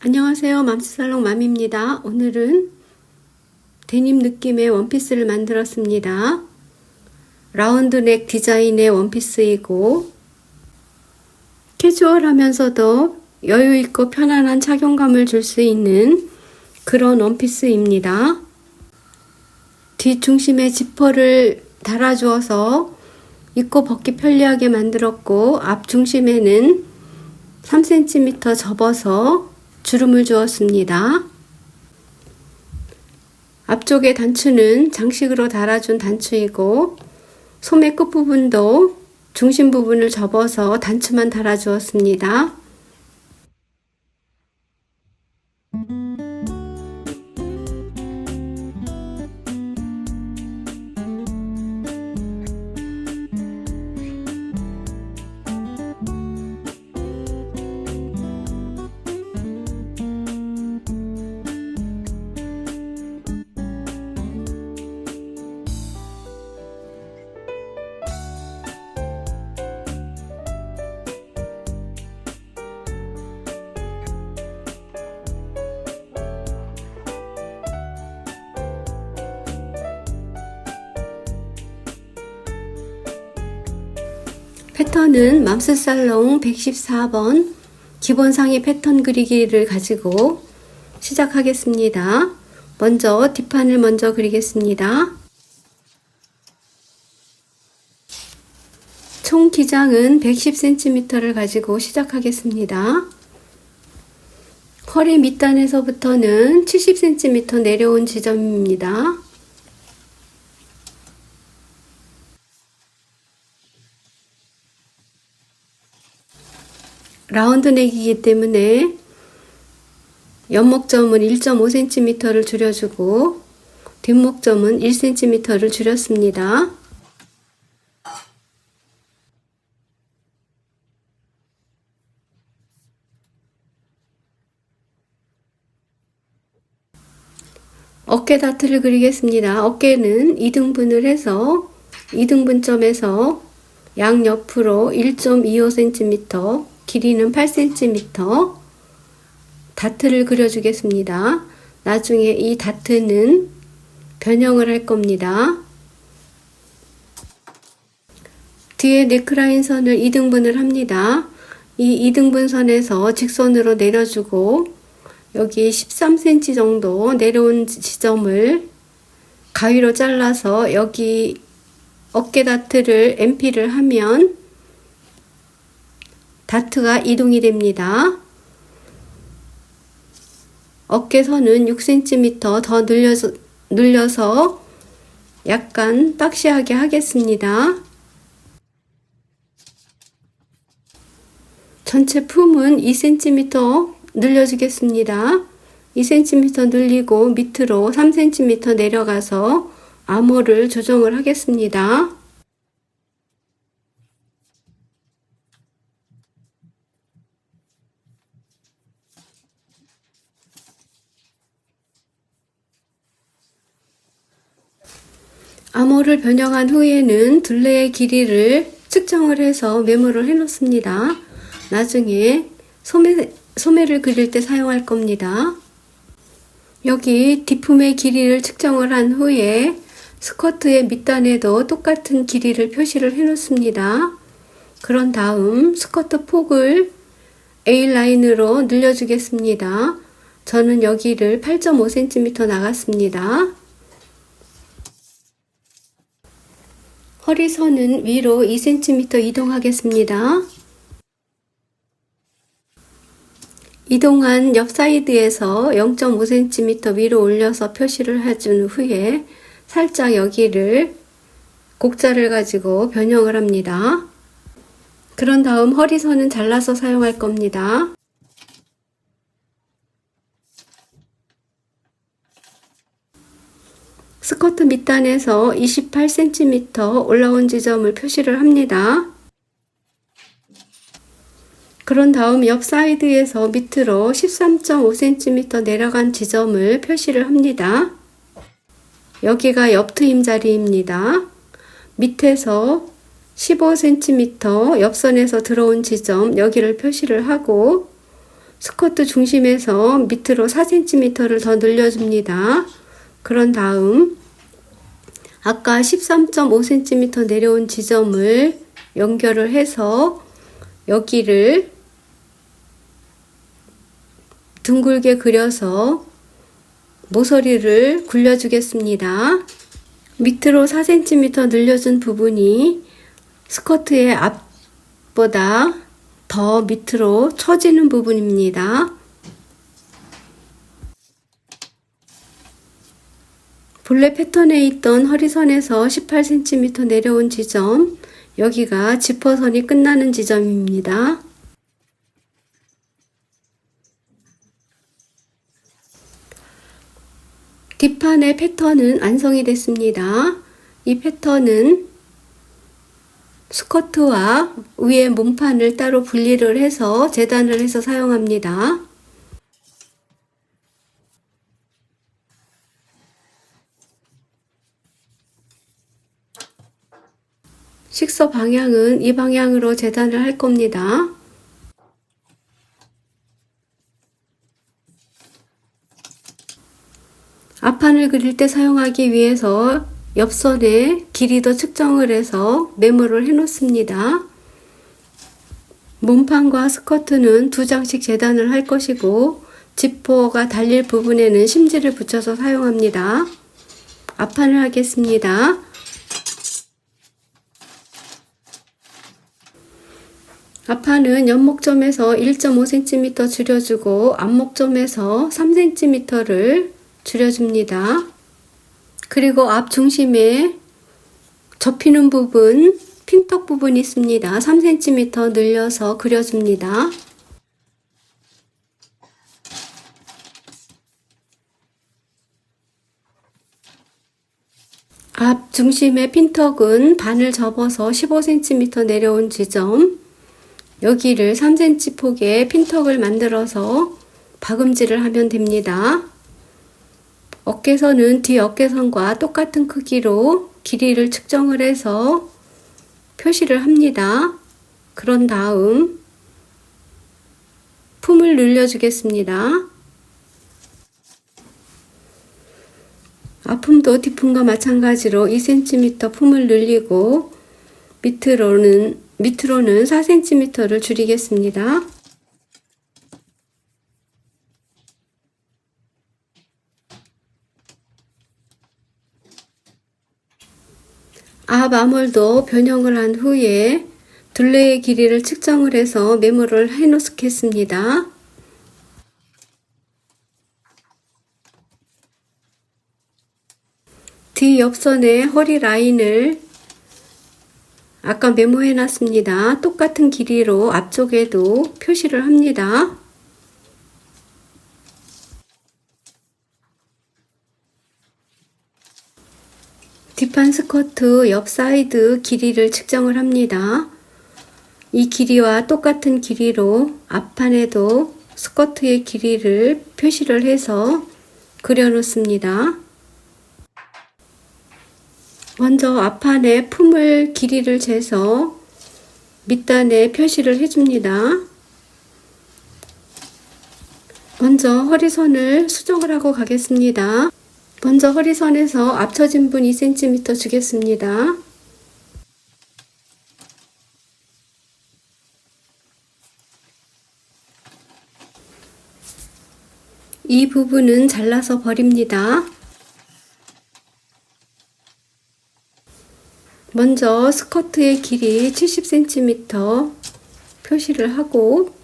안녕하세요. 맘스살롱 맘입니다. 오늘은 데님 느낌의 원피스를 만들었습니다. 라운드넥 디자인의 원피스이고 캐주얼하면서도 여유있고 편안한 착용감을 줄 수 있는 그런 원피스입니다. 뒷중심에 지퍼를 달아주어서 입고 벗기 편리하게 만들었고 앞중심에는 3cm 접어서 주름을 주었습니다. 앞쪽의 단추는 장식으로 달아준 단추이고 소매 끝부분도 중심 부분을 접어서 단추만 달아주었습니다. 패턴은 맘스살롱 114번 기본 상의 패턴 그리기를 가지고 시작하겠습니다. 먼저 뒷판을 먼저 그리겠습니다. 총 기장은 110cm를 가지고 시작하겠습니다. 허리 밑단에서부터는 70cm 내려온 지점입니다. 라운드 넥이기 때문에 옆목점은 1.5cm를 줄여주고 뒷목점은 1cm를 줄였습니다. 어깨 다트를 그리겠습니다. 어깨는 2등분을 해서 2등분점에서 양옆으로 1.25cm, 길이는 8cm 다트를 그려주겠습니다. 나중에 이 다트는 변형을 할 겁니다. 뒤에 네크라인 선을 2등분을 합니다. 이 2등분 선에서 직선으로 내려주고 여기 13cm 정도 내려온 지점을 가위로 잘라서 여기 어깨 다트를 MP를 하면 다트가 이동이 됩니다. 어깨선은 6cm 더 늘려서, 늘려서 약간 박시하게 하겠습니다. 전체 품은 2cm 늘려주겠습니다. 2cm 늘리고 밑으로 3cm 내려가서 암호를 조정을 하겠습니다. 암호를 변형한 후에는 둘레의 길이를 측정을 해서 메모를 해 놓습니다. 나중에 소매, 소매를 그릴 때 사용할 겁니다. 여기 뒷품의 길이를 측정을 한 후에 스커트의 밑단에도 똑같은 길이를 표시를 해 놓습니다. 그런 다음 스커트 폭을 A라인으로 늘려주겠습니다. 저는 여기를 8.5cm 나갔습니다. 허리선은 위로 2cm 이동하겠습니다. 이동한 옆 사이드에서 0.5cm 위로 올려서 표시를 해준 후에 살짝 여기를 곡자를 가지고 변형을 합니다. 그런 다음 허리선은 잘라서 사용할 겁니다. 스커트 밑단에서 28cm 올라온 지점을 표시를 합니다. 그런 다음 옆 사이드에서 밑으로 13.5cm 내려간 지점을 표시를 합니다. 여기가 옆 트임 자리입니다. 밑에서 15cm 옆선에서 들어온 지점 여기를 표시를 하고 스커트 중심에서 밑으로 4cm를 더 늘려줍니다. 그런 다음 아까 13.5cm 내려온 지점을 연결을 해서 여기를 둥글게 그려서 모서리를 굴려주겠습니다. 밑으로 4cm 늘려준 부분이 스커트의 앞보다 더 밑으로 처지는 부분입니다. 본래 패턴에 있던 허리선에서 18cm 내려온 지점, 여기가 지퍼선이 끝나는 지점입니다. 뒷판의 패턴은 완성이 됐습니다. 이 패턴은 스커트와 위에 몸판을 따로 분리를 해서 재단을 해서 사용합니다. 식서 방향은 이 방향으로 재단을 할 겁니다. 앞판을 그릴 때 사용하기 위해서 옆선에 길이도 측정을 해서 메모를 해 놓습니다. 몸판과 스커트는 두 장씩 재단을 할 것이고 지퍼가 달릴 부분에는 심지를 붙여서 사용합니다. 앞판을 하겠습니다. 앞판은 옆목점에서 1.5cm 줄여주고 앞목점에서 3cm를 줄여줍니다. 그리고 앞 중심에 접히는 부분, 핀턱 부분이 있습니다. 3cm 늘려서 그려줍니다. 앞 중심의 핀턱은 반을 접어서 15cm 내려온 지점, 여기를 3cm 폭의 핀턱을 만들어서 박음질을 하면 됩니다. 어깨선은 뒤 어깨선과 똑같은 크기로 길이를 측정을 해서 표시를 합니다. 그런 다음 품을 늘려주겠습니다. 앞품도 뒷품과 마찬가지로 2cm 품을 늘리고 밑으로는 밑으로는 4cm를 줄이겠습니다. 앞 암홀도 변형을 한 후에 둘레의 길이를 측정을 해서 메모를 해 놓겠습니다. 뒤 옆선의 허리 라인을 아까 메모해 놨습니다. 똑같은 길이로 앞쪽에도 표시를 합니다. 뒷판 스커트 옆 사이드 길이를 측정을 합니다. 이 길이와 똑같은 길이로 앞판에도 스커트의 길이를 표시를 해서 그려 놓습니다. 먼저 앞판에 품을 길이를 재서 밑단에 표시를 해줍니다. 먼저 허리선을 수정을 하고 가겠습니다. 먼저 허리선에서 앞처진 분 2cm 주겠습니다. 이 부분은 잘라서 버립니다. 먼저 스커트의 길이 70cm 표시를 하고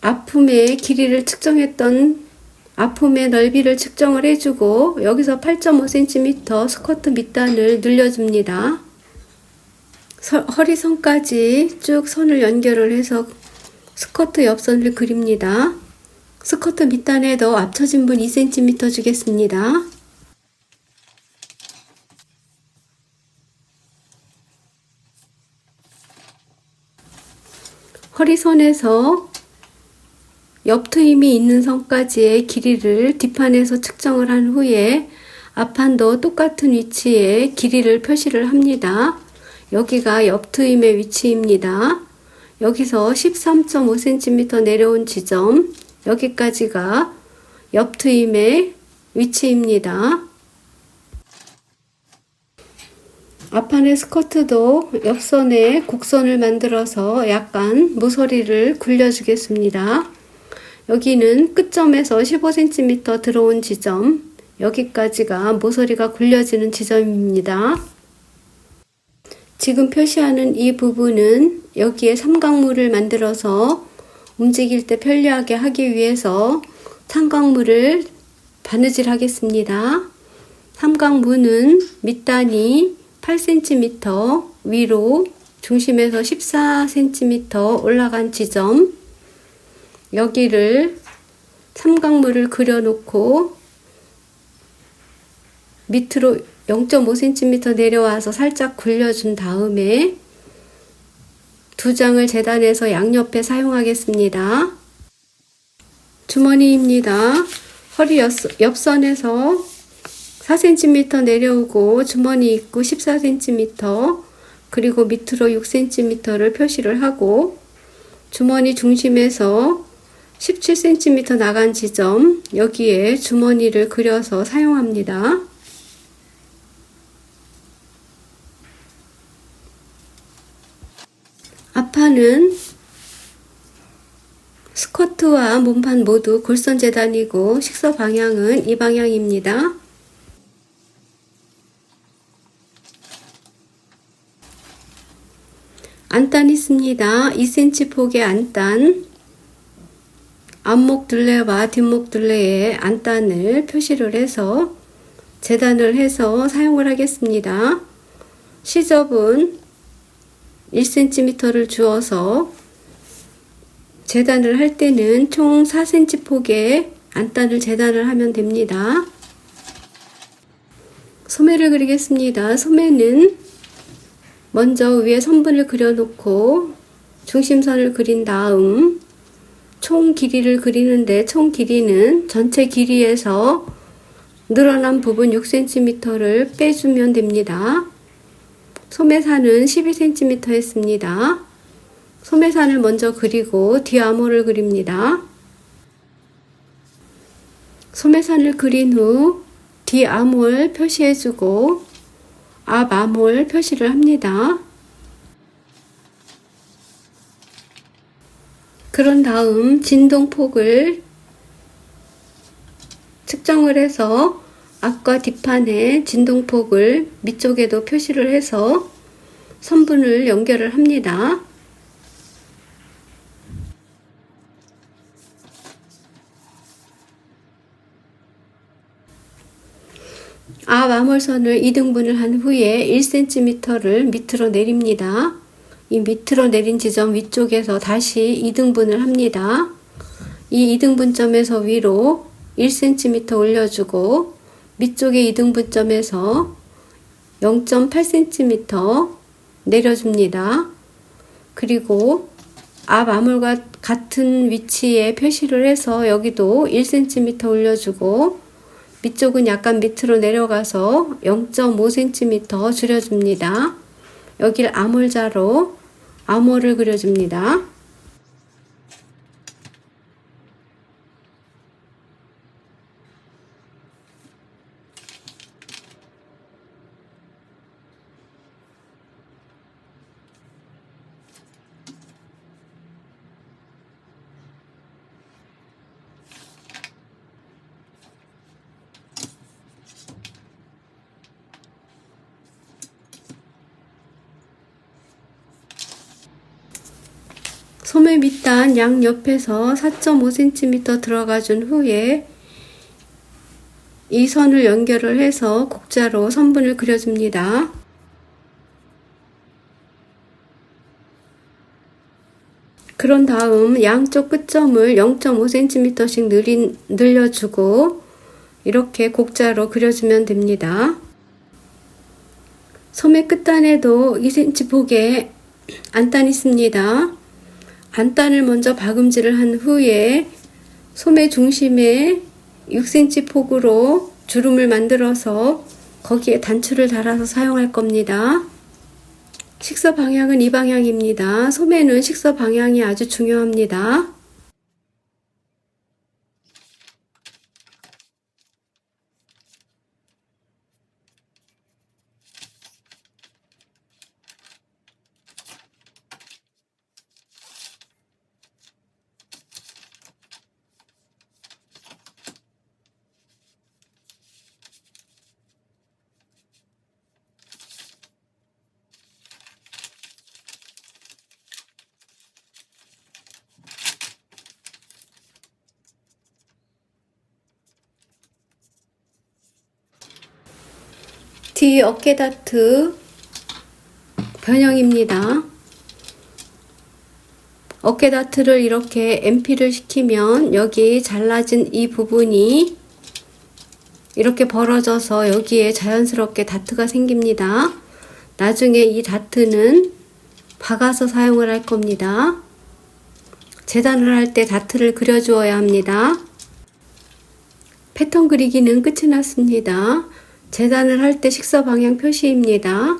아픔의 길이를 측정했던 아픔의 넓이를 측정을 해주고 여기서 8.5cm 스커트 밑단을 늘려줍니다. 서, 허리선까지 쭉 선을 연결을 해서 스커트 옆선을 그립니다. 스커트 밑단에도 앞쳐진 분 2cm 주겠습니다. 허리선에서 옆 트임이 있는 선까지의 길이를 뒷판에서 측정을 한 후에 앞판도 똑같은 위치에 길이를 표시를 합니다. 여기가 옆트임의 위치입니다. 여기서 13.5cm 내려온 지점, 여기까지가 옆 트임의 위치입니다. 앞판의 스커트도 옆선에 곡선을 만들어서 약간 모서리를 굴려주겠습니다. 여기는 끝점에서 15cm 들어온 지점, 여기까지가 모서리가 굴려지는 지점입니다. 지금 표시하는 이 부분은 여기에 삼각물을 만들어서 움직일 때 편리하게 하기 위해서 삼각물을 바느질 하겠습니다. 삼각문은 밑단이 8cm 위로 중심에서 14cm 올라간 지점 여기를 삼각물을 그려놓고 밑으로 0.5cm 내려와서 살짝 굴려준 다음에 두 장을 재단해서 양옆에 사용하겠습니다. 주머니입니다. 허리 옆선에서 4cm 내려오고 주머니 입구 14cm 그리고 밑으로 6cm를 표시를 하고 주머니 중심에서 17cm 나간 지점 여기에 주머니를 그려서 사용합니다. 앞판은 스커트와 몸판 모두 골선 재단이고 식서 방향은 이 방향입니다. 안단 있습니다. 2cm 폭의 안단 앞목 둘레와 뒷목 둘레에 안단을 표시를 해서 재단을 해서 사용을 하겠습니다. 시접은 1cm를 주어서 재단을 할 때는 총 4cm 폭의 안단을 재단을 하면 됩니다. 소매를 그리겠습니다. 소매는 먼저 위에 선분을 그려놓고 중심선을 그린 다음 총 길이를 그리는데 총 길이는 전체 길이에서 늘어난 부분 6cm를 빼주면 됩니다. 소매산은 12cm 했습니다. 소매산을 먼저 그리고 뒤암호를 그립니다. 소매산을 그린 후 뒤암호를 표시해주고 앞암홀 표시를 합니다. 그런 다음 진동폭을 측정을 해서 앞과 뒷판에 진동폭을 밑쪽에도 표시를 해서 선분을 연결을 합니다. 앞 암홀선을 2등분을 한 후에 1cm를 밑으로 내립니다. 이 밑으로 내린 지점 위쪽에서 다시 2등분을 합니다. 이 2등분점에서 위로 1cm 올려주고 밑쪽의 2등분점에서 0.8cm 내려줍니다. 그리고 앞 암홀과 같은 위치에 표시를 해서 여기도 1cm 올려주고 밑쪽은 약간 밑으로 내려가서 0.5cm 줄여줍니다. 여길 암홀자로 암홀을 그려줍니다. 소매 밑단 양옆에서 4.5cm 들어가준 후에 이 선을 연결을 해서 곡자로 선분을 그려줍니다. 그런 다음 양쪽 끝점을 0.5cm씩 늘린, 늘려주고 이렇게 곡자로 그려주면 됩니다. 소매 끝단에도 2cm 폭의 안단 있습니다. 안단을 먼저 박음질을 한 후에 소매 중심에 6cm 폭으로 주름을 만들어서 거기에 단추를 달아서 사용할 겁니다. 식서 방향은 이 방향입니다. 소매는 식서 방향이 아주 중요합니다. 뒤 어깨 다트 변형입니다. 어깨 다트를 이렇게 MP를 시키면 여기 잘라진 이 부분이 이렇게 벌어져서 여기에 자연스럽게 다트가 생깁니다. 나중에 이 다트는 박아서 사용을 할 겁니다. 재단을 할 때 다트를 그려주어야 합니다. 패턴 그리기는 끝이 났습니다. 재단을 할 때 식서 방향 표시입니다.